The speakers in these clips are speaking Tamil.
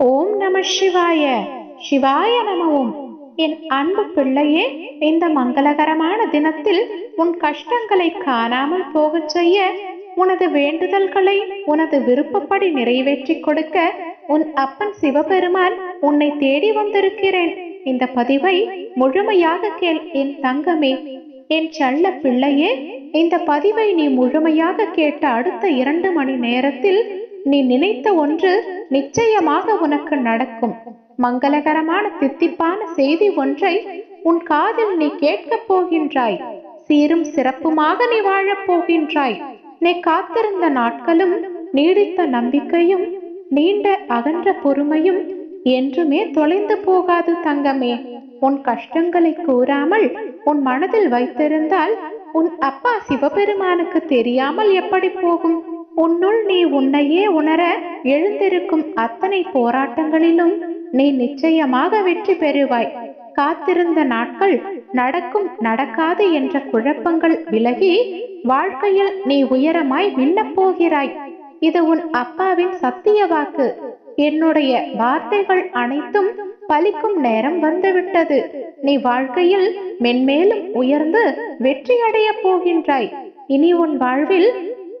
ஓம் நம சிவாய. சிவாய நமவும். என் அன்பு பிள்ளையே இந்த மங்களகரமான தினத்தில் உன் கஷ்டங்களை காணாமல் போகச் செய்ய உனது வேண்டுதல்களை உனது விருப்பப்படி நிறைவேற்றி கொடுக்க உன் அப்பன் சிவபெருமான் உன்னை தேடி வந்திருக்கிறேன். இந்த பதிவை முழுமையாக கேள் என் தங்கமே. என் செல்ல பிள்ளையே இந்த பதிவை நீ முழுமையாக கேட்ட அடுத்த இரண்டு மணி நேரத்தில் நீ நினைத்த ஒன்று நிச்சயமாக உனக்கு நடக்கும். மங்களகரமான தித்திப்பான செய்தி ஒன்றை உன் காதில் நீ கேட்கப் போகின்றாய். சீரும் சிறப்புமாக நீ வாழப் போகின்றாய். நீ காத்திருந்த நாட்களும் நீடித்த நம்பிக்கையும் நீண்ட அகன்ற பொறுமையும் என்றுமே தொலைந்து போகாது தங்கமே. உன் கஷ்டங்களை கூறாமல் உன் மனதில் வைத்திருந்தால் உன் அப்பா சிவபெருமானுக்கு தெரியாமல் எப்படி போகும்? உன்னுள் நீ உன்னையே உணர எழுந்திருக்கும் அத்தனை போராட்டங்களிலும் நீ நிச்சயமாக வெற்றி பெறுவாய். காத்திருந்த நாட்கள் நடக்கும் நடக்காது என்ற குழப்பங்கள் விலகி வாழ்க்கையில் நீ உயரமாய் விண்ணப் போகிறாய். இது உன் அப்பாவின் சத்திய வாக்கு. என்னுடைய வார்த்தைகள் அனைத்தும் பலிக்கும் நேரம் வந்துவிட்டது. நீ வாழ்க்கையில் மென்மேலும் உயர்ந்து வெற்றி அடைய போகின்றாய். இனி உன் வாழ்வில்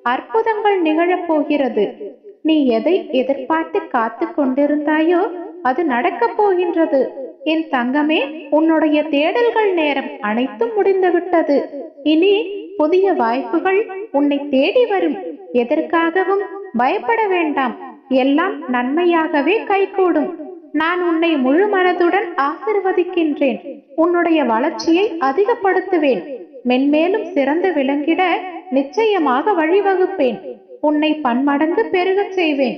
அற்புதங்கள் நிகழப் போகிறது. நீ எதை எதிர்பார்த்து காத்து கொண்டிருந்தாயோ அது நடக்கப் போகின்றது. என் தங்கமே உன்னுடைய தேடல்கள் நேரம் அனைத்தும் முடிந்துவிட்டது. இனி புதிய வாய்ப்புகள் உன்னை தேடி வரும். எதற்காகவும் பயப்பட வேண்டாம். எல்லாம் நன்மையாகவே கைகூடும். நான் உன்னை முழு மனதுடன் ஆசிர்வதிக்கின்றேன். உன்னுடைய வளர்ச்சியை அதிகப்படுத்துவேன். மென்மேலும் சிறந்து விளங்கிட நிச்சயமாக வழிவகுப்பேன். உன்னை பன்மடங்கு பெருகச் செய்வேன்.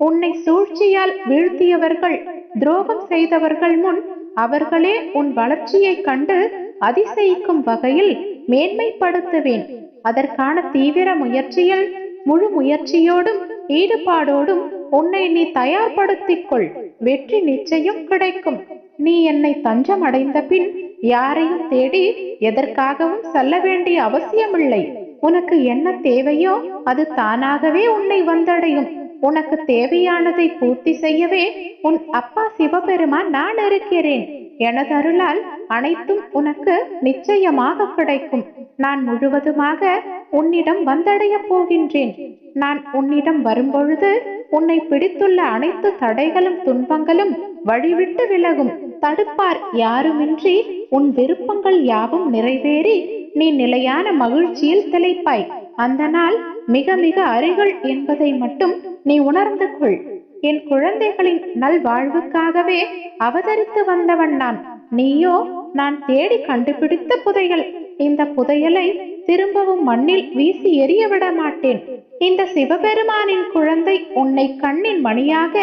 உன்னை சூழ்ச்சியால் வீழ்த்தியவர்கள் துரோகம் செய்தவர்கள் முன் அவர்களே உன் வளர்ச்சியை கண்டு அதிசயிக்கும் வகையில் மேன்மைப்படுத்துவேன். அதற்கான தீவிர முயற்சியில் முழு முயற்சியோடும் ஈடுபாடோடும் உன்னை நீ தயார்படுத்திக் கொள் வெற்றி நிச்சயம் கிடைக்கும். நீ என்னை தஞ்சம் அடைந்த பின் யாரையும் தேடி எதற்காகவும் செல்ல வேண்டிய அவசியமில்லை. உனக்கு என்ன தேவையோ அது தானாகவே உன்னை வந்தடையும். உனக்கு தேவையானதை பூர்த்தி செய்யவே உன் அப்பா சிவபெருமான் நான் இருக்கிறேன். எனது அருளால் அனைத்தும் உனக்கு நிச்சயமாக கிடைக்கும். நான் முழுவதுமாக உன்னிடம் வந்தடைய போகின்றேன். நான் உன்னிடம் வரும்பொழுது உன்னை பிடித்துள்ள அனைத்து தடைகளும் துன்பங்களும் வழிவிட்டு விலகும். தடுப்பார் யாருமின்றி உன் விருப்பங்கள் யாவும் நிறைவேறி நீ நிலையான மகிழ்ச்சியில் திளைப்பாய். அந்த நாள் மிக மிக அருகில் என்பதை மட்டும் நீ உணர்ந்து கொள். என் குழந்தைகளின் நல்வாழ்வுக்காகவே அவதரித்து வந்தவன் நான். நீயோ நான் தேடி கண்டுபிடித்த புதையல். இந்த புதையலை திரும்பவும் மண்ணில் வீசி எறிய விட மாட்டேன். இந்த சிவபெருமானின் குழந்தை உன்னை கண்ணின் மணியாக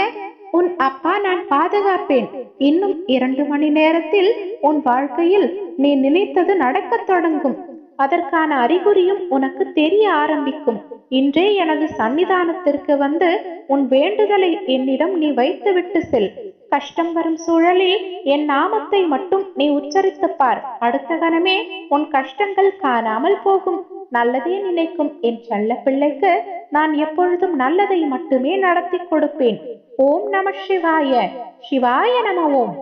உன் அப்பா நான் பாதுகாப்பேன். இன்னும் இரண்டு மணி நேரத்தில் உன் வாழ்க்கையில் நீ நினைத்தது நடக்கத் தொடங்கும். அதற்கான அறிகுறியும் உனக்கு தெரிய ஆரம்பிக்கும். இன்றே எனது சன்னிதானத்திற்கு வந்து உன் வேண்டுதலை என்னிடம் நீ வைத்துவிட்டு செல். கஷ்டம் வரும் சூழலில் என் நாமத்தை மட்டும் நீ உச்சரித்து பார். அடுத்த கணமே உன் கஷ்டங்கள் காணாமல் போகும். நல்லதே நினைக்கும் என் செல்ல பிள்ளைக்கு நான் எப்பொழுதும் நல்லதை மட்டுமே நடத்தி கொடுப்பேன். ஓம் நம சிவாய. சிவாய நம ஓம்.